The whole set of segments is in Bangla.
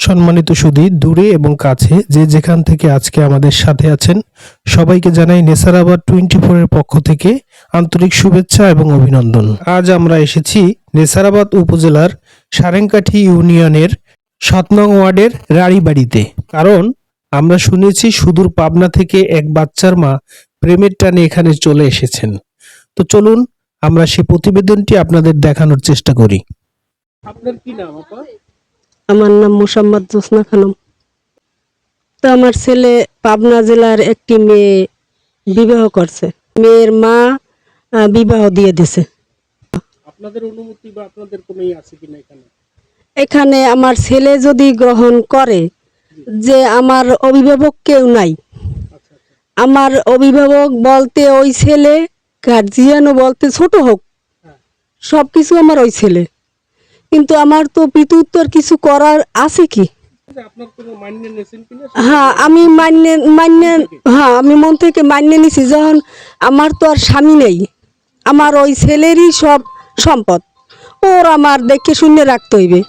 সম্মানিত সুধী দূরে এবং কাছে, যে যেখান থেকে আজকে আমাদের সাথে আছেন, সবাইকে জানাই নেসারাবাদ টোয়েন্টি ফোরের পক্ষ থেকে আন্তরিক শুভেচ্ছা এবং অভিনন্দন। আজ আমরা এসেছি নেসারাবাদ উপজেলার সারেংকাঠি ইউনিয়নের সাত নং ওয়ার্ডের রাড়িবাড়িতে। কারণ আমরা শুনেছি সুদূর পাবনা থেকে এক বাচ্চার মা প্রেমের টানে এখানে চলে এসেছেন। তো চলুন আমরা সেই প্রতিবেদনটি আপনাদের দেখানোর চেষ্টা করি। আপনার কি নাম, আপা? আমার নাম মোসাম্মদ জোসনা খানম। তো আমার ছেলে পাবনা জেলার একটি মেয়ে বিবাহ করছে। মেয়ের মা বিবাহ দিয়ে দিছে। আপনাদের অনুমতি বা আপনাদের কোনো আছে কিনা এখানে? এখানে আমার ছেলে যদি গ্রহণ করে যে আমার অভিভাবক কেউ নাই। আচ্ছা আচ্ছা। আমার অভিভাবক বলতে ওই ছেলে গার্জিয়ানও বলতে ছোট হোক হ্যাঁ। সব কিছু আমার ওই ছেলে। কিন্তু আমার তো পিতুত্তর কিছু করার আছে কি? আচ্ছা, হ্যাঁ আমি মান্য মান্য হ্যাঁ আমি মন থেকে মান্য নিছি যখন আমার তো আর স্বামী নেই আমার ওই ছেলেরই সব সম্পদ ওর আমার দেখে শুনে রাখতে হইবে।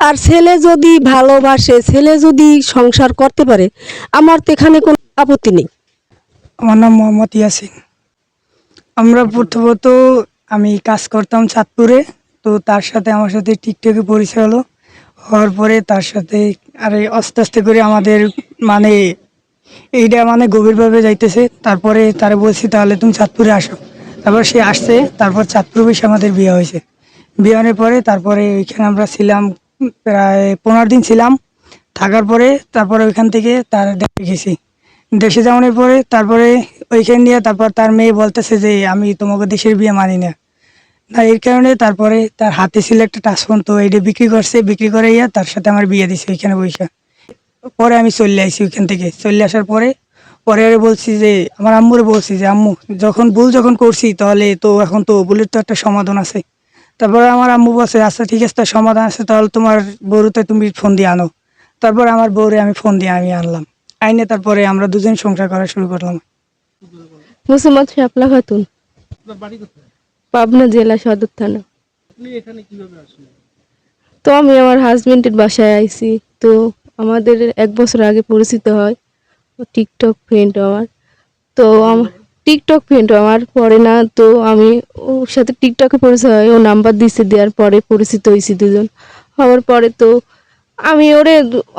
আর ছেলে যদি ভালোবাসে ছেলে যদি সংসার করতে পারে আমার তো এখানে কোনো আপত্তি নেই। আমার নাম মোহাম্মদ ইয়াসিন। আমরা প্রথমত আমি কাজ করতাম চাঁদপুরে। তো তার সাথে আমার সাথে টিকটকে পরিচয় হলো। হওয়ার পরে তার সাথে আর আস্তে আস্তে করে আমাদের মানে এইটা মানে গভীরভাবে যাইতেছে। তারপরে তারা বলছি, তাহলে তুমি চাঁদপুরে আসো। তারপর সে আসছে, তারপর চাঁদপুর বেশি আমাদের বিয়ে হয়েছে। বিয়ে হওয়ার পরে তারপরে ওইখানে আমরা ছিলাম, প্রায় পনেরো দিন ছিলাম। থাকার পরে তারপরে ওইখান থেকে তার দেখে গেছি। দেশে যাওয়ানোর পরে তারপরে ওইখানে নিয়ে তারপর তার মেয়ে বলতেছে যে, আমি তোমাকে দেশের বিয়ে মানি না। না এর কারণে তারপরে তার হাতে ছিল একটা টাচফোন, তো এটা বিক্রি করছে, বিক্রি করে ইয়া তার সাথে আমার বিয়ে দিছে ওইখানে বৈশা পরে আমি চলে আসি ওইখান থেকে। চলে আসার পরে পরে আরে বলছি যে, আমার আম্মুরে বলছি যে, আম্মু, যখন ভুল যখন করছি, তাহলে তো এখন তো ভুলের তো একটা সমাধান আছে। তারপরে আমার আম্মু বলছে আচ্ছা ঠিক আছে, তার সমাধান আছে, তাহলে তোমার বউরুতে তুমি ফোন দিয়ে আনো। তারপর আমার বউরে আমি ফোন দিয়ে আমি আনলাম। আইনে তারপরে আমরা দুজন সংসার করা শুরু করলাম। মুসম্মদ শাপলা খাতুন বাড়ি পাবনা জেলা সদর থানা। আপনি এখানে কীভাবে আসলেন? তো আমি আমার হাজবেন্ডের বাসায় আইছি। তো আমাদের এক বছর আগে পরিচিত হয়। টিকটক ফ্রেন্ড আমার। তো আমার টিকটক ফ্রেন্ড আমার। পরে না তো আমি ওর সাথে টিকটকে পরিচয় হয়। ও নাম্বার দিছে দেওয়ার পরে পরিচিত হয়েছি দুজন। হওয়ার পরে তো আমি ওরে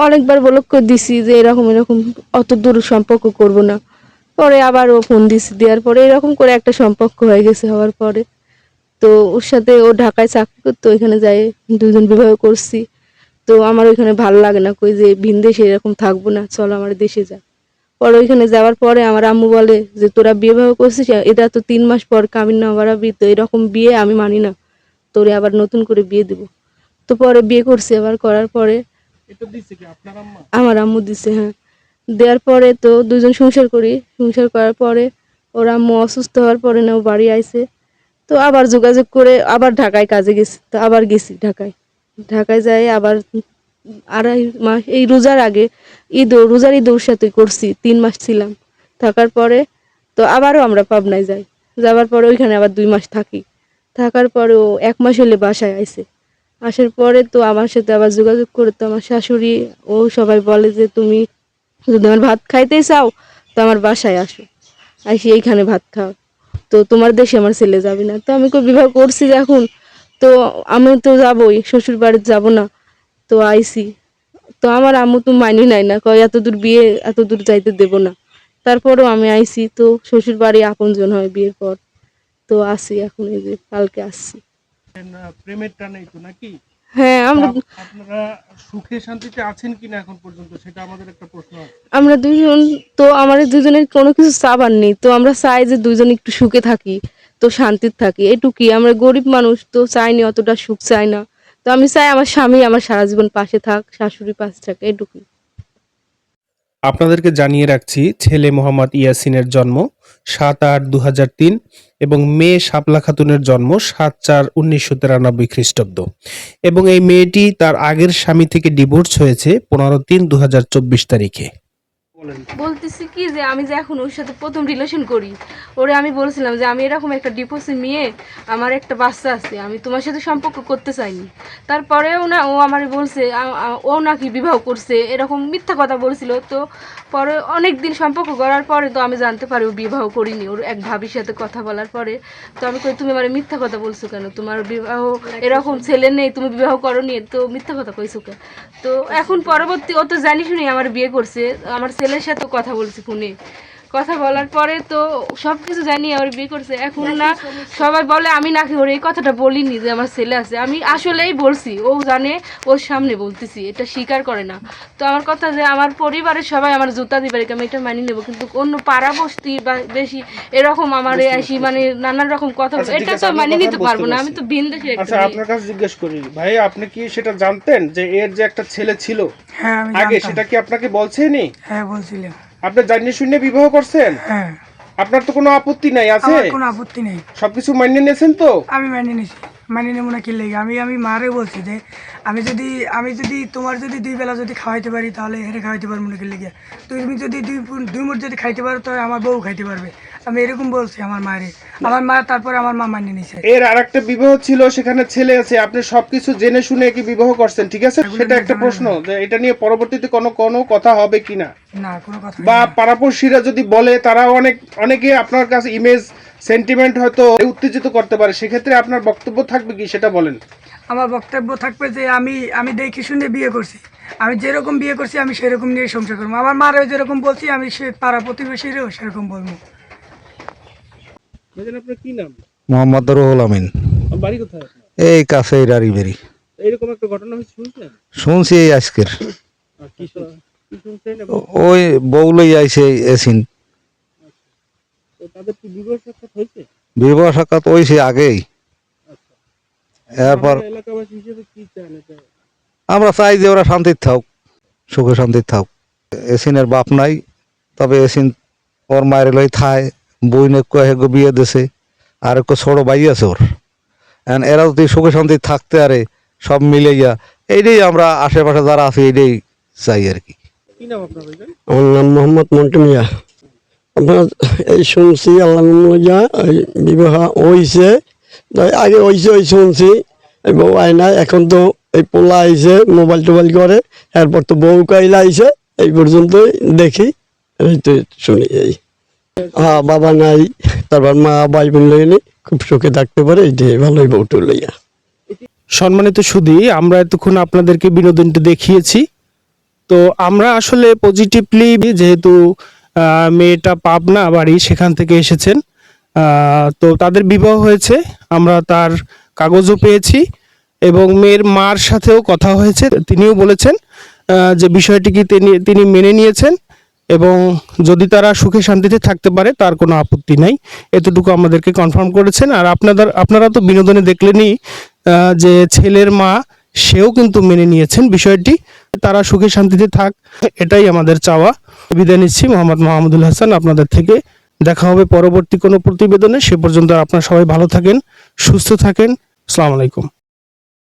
অনেকবার ব্লক করে দিছি যে এরকম এরকম অত দূর সম্পর্ক করব না। পরে আবার ও ফোন দিছি দেওয়ার পরে এরকম করে একটা সম্পর্ক হয়ে গেছে হওয়ার পরে। তো ওর সাথে ও ঢাকায় চাকরি করতো ওইখানে যাই দুজন বিবাহ করছি। তো আমার ওইখানে ভালো লাগে না কই যে ভিন দেশে এরকম থাকব না চল আমার দেশে যা। পরে ওইখানে যাওয়ার পরে আমার আম্মু বলে যে তোরা বিয়ে বিবাহ করছিস এটা তো তিন মাস পর কামিন না বাড়াবি তো এরকম বিয়ে আমি মানি না। তোরে আবার নতুন করে বিয়ে দিব। তো পরে বিয়ে করছি আবার করার পরে আমার আম্মু দিছে হ্যাঁ। দেওয়ার পরে তো দুজন সংসার করি। সংসার করার পরে ওর আম্মু অসুস্থ হওয়ার পরে না ও বাড়ি আইছে। তো আবার যোগাযোগ করে আবার ঢাকায় কাজে গেছি, তো আবার গেছি ঢাকায়। ঢাকায় যাই আবার আড়াই মাস, এই রোজার আগে, ঈদ, রোজার ঈদ ওর সাথে করছি, তিন মাস ছিলাম। থাকার পরে তো আবারও আমরা পাবনায় যাই। যাওয়ার পরে ওইখানে আবার দুই মাস থাকি। থাকার পরে ও এক মাস হলে বাসায় আইসে আসার পরে তো আমার সাথে আবার যোগাযোগ করে তো আমার শাশুড়ি ও সবাই বলে যে, তুমি যদি আমার ভাত খাইতেই চাও, তো আমার বাসায় আসো। আসি এইখানে ভাত খাও তো তোমার দেশে আমার ছেলে যাবে না। তো আমি কই বিবাহ করছি এখন। তো আমি তো যাবোই শ্বশুর বাড়িতে যাব না। তো আইসি। তো আমার আম্মু তো মানি নাই না কয় এত দূর বিয়ে এত দূর যাইতে দেব না। তারপরও আমি আইসি তো শ্বশুর বাড়ি আপনজন হয় বিয়ের পর। তো আসি এখন এই যে কালকে আসছি। প্রেমের টানেই তো নাকি? হ্যাঁ আমরা আপনারা সুখে শান্তিতে আছেন কিনা এখন পর্যন্ত সেটা আমাদের একটা প্রশ্ন আছে। আমরা দুজন তো আমাদের দুজনের কোনো কিছু চাবার নেই। তো আমরা চাই যে দুজন একটু সুখে থাকি, তো শান্তিতে থাকি। এটুকুই, আমরা গরিব মানুষ, তো চাইনি অতটা সুখ চাই না। তো আমি চাই আমার স্বামী আমার সারা জীবন পাশে থাক, শাশুড়ি পাশে থাক, এটুকুই। আপনাদেরকে জানিয়ে রাখছি, ছেলে মোহাম্মদ ইয়াসিনের জন্ম সাত আট দু তিন এবং মেয়ে শাপলা খাতুনের জন্ম সাত চার উনিশশো তিরানব্বই খ্রিস্টাব্দ। এবং এই মেয়েটি তার আগের স্বামী থেকে ডিভোর্স হয়েছে পনেরো তিন দু তারিখে। বলতেছি কি যে আমি যে এখন ওর সাথে প্রথম রিলেশন করি, ওরে আমি বলছিলাম যে আমি এরকম একটা ডিপোসি মেয়ে, আমার একটা বাচ্চা আছে, আমি তোমার সাথে সম্পর্ক করতে চাইনি। তারপরেও না ও আমার বলছে ও নাকি বিবাহ করছে, এরকম মিথ্যা কথা বলছিল। তো পরে অনেক দিন সম্পর্ক করার পরে তো আমি জানতে পারি ও বিবাহ করিনি, ওর এক ভাবির সাথে কথা বলার পরে। তো আমি কই, তুমি আমার মিথ্যা কথা বলছো কেন? তোমার বিবাহ এরকম ছেলে নেই, তুমি বিবাহ করনি, তো মিথ্যা কথা কইছো কেন? তো এখন পরবর্তী, ও তো জানি শুনি আমার বিয়ে করছে, আমার সাথে কথা বলছি ফোনে। কথা বলার পরে তো সব কিছু জানি আমার বিয়ে করছে। এখন না সবাই বলে আমি নাকি ওর এই কথাটা বলিনি যে আমার ছেলে আছে। আমি আসলেই বলছি ও জানে ওর সামনে বলতেছি এটা স্বীকার করে না। তো আমার কথা যে আমার পরিবারের সবাই আমার জুতা দিবে আমি এটা মানি নেব কিন্তু অন্য পাড়া বস্তি বা বেশি এরকম আমার আসি মানে নানান রকম কথা আচ্ছা, এটা তো মানি নিতে পারব না আমি তো ভিন দেশের আচ্ছা আপনার কাছে জিজ্ঞেস করি ভাই আপনি কি সেটা জানতেন যে এর যে একটা ছেলে ছিল? হ্যাঁ আগে সেটা কি আপনাকে বলছেনি? হ্যাঁ বলছিলাম। আপনি জানিয়ে শুনে বিবাহ করছেন? হ্যাঁ। আপনার তো কোনো আপত্তি নাই আছে? কোনো আপত্তি নেই। সবকিছু মানিয়ে নিয়েছেন তো? আমি মেনে নিছি মেনে নেব না কি লেগে? আমি আমি মারে বলছি যে আমি যদি আমি যদি তোমার যদি দুই বেলা যদি খাওয়াইতে পারি তাহলে হেরে খাওয়াইতে পারব না কি লেগে? তুমি যদি দুই দুই মুঠ যদি খাইতে পারো তাহলে আমার বউ খাইতে পারবে। আমি এরকম বলছি আমার মায়ের। আমার মা তারপরে আমার মা মানিয়ে নিছে। এর আর একটা বিবাহ ছিল সেখানে ছেলে আছে। আপনি সবকিছু জেনে শুনে কি বিবাহ করছেন ঠিক আছে? সেটা একটা প্রশ্ন যে এটা নিয়ে পরবর্তীতে কোনো কোনো কথা হবে কিনা? না কোনো কথা বা। পাড়াপড়শিরা যদি বলে তারা অনেক অনেকে আপনার কাছে ইমেজ সেন্টিমেন্ট হয়তো উত্তেজিত করতে পারে সেক্ষেত্রে আপনার বক্তব্য থাকবে কি সেটা বলেন। আমার বক্তব্য থাকবে যে আমি আমি দেখে শুনে বিয়ে করছি। আমি যেরকম বিয়ে করছি আমি সেরকম নিয়ে সংসার করব। আমার মারও যেরকম বলছি আমি সে পাড়া প্রতিবেশীরও সেরকম বলব। আপনার কি নাম? মোহাম্মদ রুহুল আমিন। বাড়ি কোথায়? এই কাছে রারি বেরি এরকম একটা ঘটনা হয়েছে শুনছেন? শুনছি এই আজকের। কি শুনছেন? ওই বউলই আইছে এসিন তাদের কি বিবাহ সাক্ষাৎ হয়েছে? বিবাহ সাক্ষাৎ হয়েছে আগেই। এরপর এলাকাবাসী হিসেবে কি চান এটা? আমরা চাই যে ওরা শান্তির থাক সুখে শান্তির থাক এসিনের বাপ নাই তবে এসিন ওর মায়ের লই থায় বইনে কয়ে বিয়ে দেছে আর একটু ছোট ভাই আছে ওর। এরা যদি সুখে শান্তি থাকতে আরে সব মিলে গিয়া এইটাই আমরা আশেপাশে যারা আছি এইটাই চাই আর কি। কি নাম আপনার ভাইজান? আমার নাম মোহাম্মদ মন্টু মিয়া। আপনার এই শুনছি, আল্লাহ এই বিবাহ হয়েছে আগে হয়েছে ওই শুনছি। বউ আয়না এখন তো এই পোলা আইছে, মোবাইল টোবাইল করে। এরপর তো বউ কাইলা আইছে, এই পর্যন্তই দেখি। শুনি, এই। হ্যাঁ বাবা নাই, তারপর মা ভাই বোন লইনি খুব সুখে থাকতে পারে এইটাই ভালোই বউটু লইয়া। সম্মানিত সুধী, আমরা এতক্ষণ আপনাদেরকে বিনোদনটি দেখিয়েছি। তো আমরা আসলে পজিটিভলি যেহেতু মেয়েটা পাবনা বাড়ি সেখান থেকে এসেছেন। তো তাদের বিবাহ হয়েছে, আমরা তার কাগজও পেয়েছি এবং মেয়ের মার সাথেও কথা হয়েছে। তিনিও বলেছেন যে বিষয়টিকে তিনি তিনি মেনে নিয়েছেন এবং যদি তারা সুখে শান্তিতে থাকতে পারে, তার কোনো আপত্তি নাই। এতটুকু আমাদেরকে কনফার্ম করেছেন। আর আপনাদের, আপনারা তো বিনোদনে দেখলেনই যে ছেলের মা, সেও কিন্তু মেনে নিয়েছেন বিষয়টি। তারা সুখে শান্তিতে থাক। এটাই আমাদের চাওয়া। বিদায় নিচ্ছি, মোহাম্মদ মাহমুদুল হাসান আপনাদের থেকে। দেখা হবে পরবর্তী কোনো প্রতিবেদনে। সে পর্যন্ত আপনারা সবাই ভালো থাকেন, সুস্থ থাকেন। আসসালামু আলাইকুম।